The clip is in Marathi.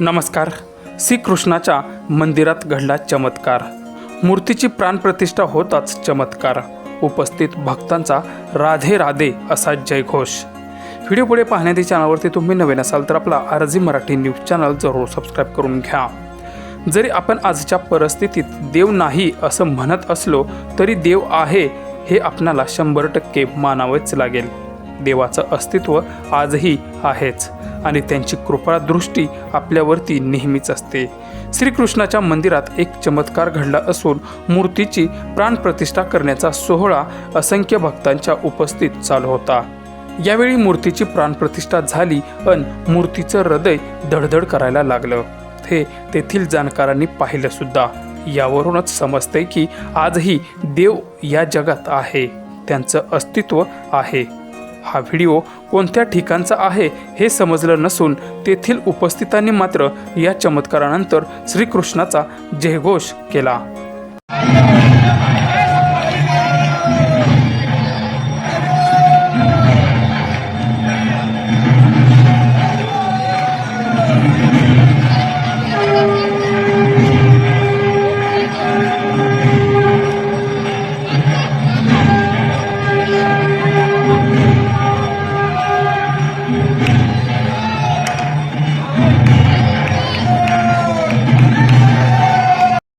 नमस्कार. श्रीकृष्णाच्या मंदिरात घडला चमत्कार. मूर्तीची प्राणप्रतिष्ठा होताच चमत्कार. उपस्थित भक्तांचा राधे राधे असा जयघोष. व्हिडिओ पुढे पाहण्याच्या चॅनलवरती तुम्ही नवीन असाल तर आपला आरजी मराठी न्यूज चॅनल जरूर सबस्क्राईब करून घ्या. जरी आपण आजच्या परिस्थितीत देव नाही असं म्हणत असलो तरी देव आहे हे आपणाला शंभर टक्के मानावेच लागेल. देवाचं अस्तित्व आजही आहेच आणि त्यांची कृपादृष्टी आपल्यावरती नेहमीच असते. श्रीकृष्णाच्या मंदिरात एक चमत्कार घडला असून मूर्तीची प्राणप्रतिष्ठा करण्याचा सोहळा असंख्य भक्तांच्या उपस्थित चालू होता. यावेळी मूर्तीची प्राणप्रतिष्ठा झाली अन मूर्तीचं हृदय धडधड करायला लागलं. हे तेथील जाणकारांनी पाहिलं सुद्धा. यावरूनच समजतंय की आजही देव या जगात आहे. त्यांचं अस्तित्व आहे. हा व्हिडिओ कोणत्या ठिकाणचा आहे हे समजलं नसून तेथील उपस्थितांनी मात्र या चमत्कारानंतर श्रीकृष्णाचा जयघोष केला.